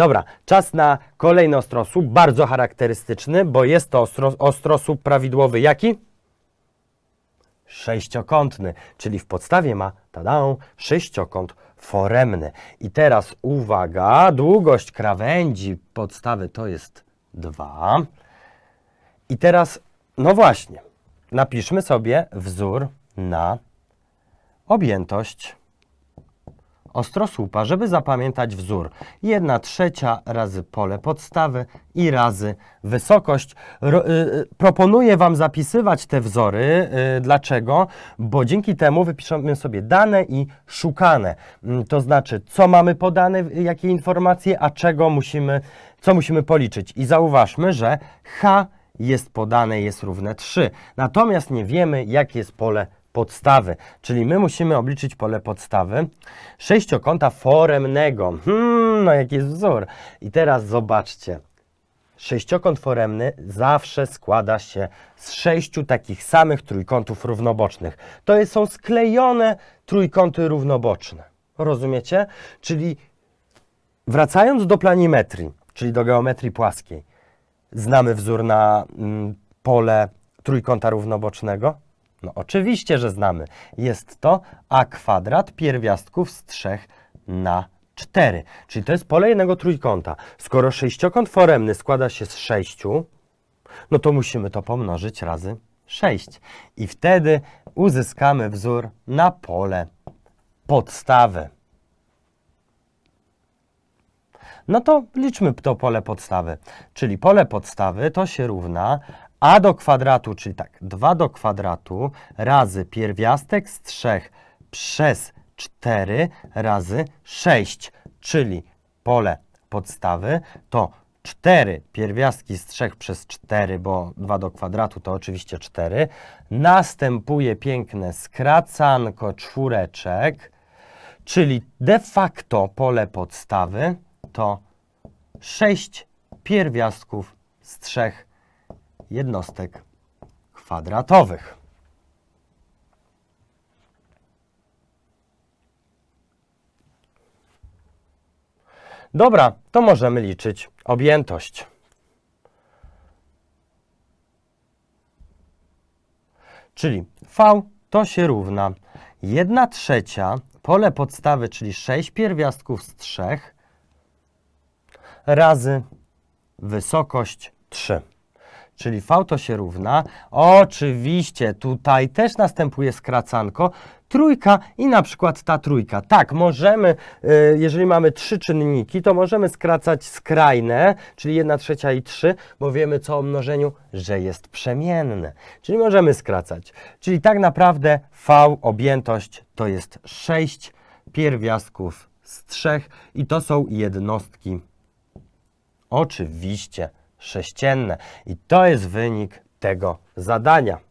Dobra, czas na kolejny ostrosłup, bardzo charakterystyczny, bo jest to ostro, ostrosłup prawidłowy jaki? Sześciokątny, czyli w podstawie ma, tada, sześciokąt foremny. I teraz uwaga, długość krawędzi podstawy to jest 2. I teraz, no właśnie, napiszmy sobie wzór na objętość ostrosłupa, żeby zapamiętać wzór. 1 trzecia razy pole podstawy i razy wysokość. Ro, y, y, proponuję Wam zapisywać te wzory. Y, dlaczego? Bo dzięki temu wypiszemy sobie dane i szukane. Mm, To znaczy, co mamy podane, y, jakie informacje, a czego musimy, co musimy policzyć. I zauważmy, że H jest podane, jest równe 3. Natomiast nie wiemy, jakie jest pole podstawy, czyli my musimy obliczyć pole podstawy sześciokąta foremnego. Hmm, no jaki jest wzór. I teraz zobaczcie. Sześciokąt foremny zawsze składa się z sześciu takich samych trójkątów równobocznych. To są sklejone trójkąty równoboczne. Rozumiecie? Czyli wracając do planimetrii, czyli do geometrii płaskiej, znamy wzór na mm, pole trójkąta równobocznego? No oczywiście, że znamy. Jest to a kwadrat pierwiastków z 3 na 4. Czyli to jest pole jednego trójkąta. Skoro sześciokąt foremny składa się z 6, no to musimy to pomnożyć razy 6. I wtedy uzyskamy wzór na pole podstawy. No to liczmy to pole podstawy. Czyli pole podstawy to się równa a do kwadratu, czyli tak, 2 do kwadratu razy pierwiastek z 3 przez 4 razy 6, czyli pole podstawy to 4 pierwiastki z 3 przez 4, bo 2 do kwadratu to oczywiście 4. Następuje piękne skracanko czwóreczek, czyli de facto pole podstawy to 6 pierwiastków z 3 jednostek kwadratowych. Dobra, to możemy liczyć objętość. Czyli V to się równa 1 trzecia pole podstawy, czyli 6 pierwiastków z 3 razy wysokość 3 czyli V to się równa. Oczywiście tutaj też następuje skracanko. Trójka i na przykład ta trójka. Tak, możemy, y, jeżeli mamy trzy czynniki, to możemy skracać skrajne, czyli 1 trzecia i 3, bo wiemy co o mnożeniu, że jest przemienne. Czyli możemy skracać. Czyli tak naprawdę V, objętość to jest 6 pierwiastków z 3 i to są jednostki oczywiście sześcienne. I to jest wynik tego zadania.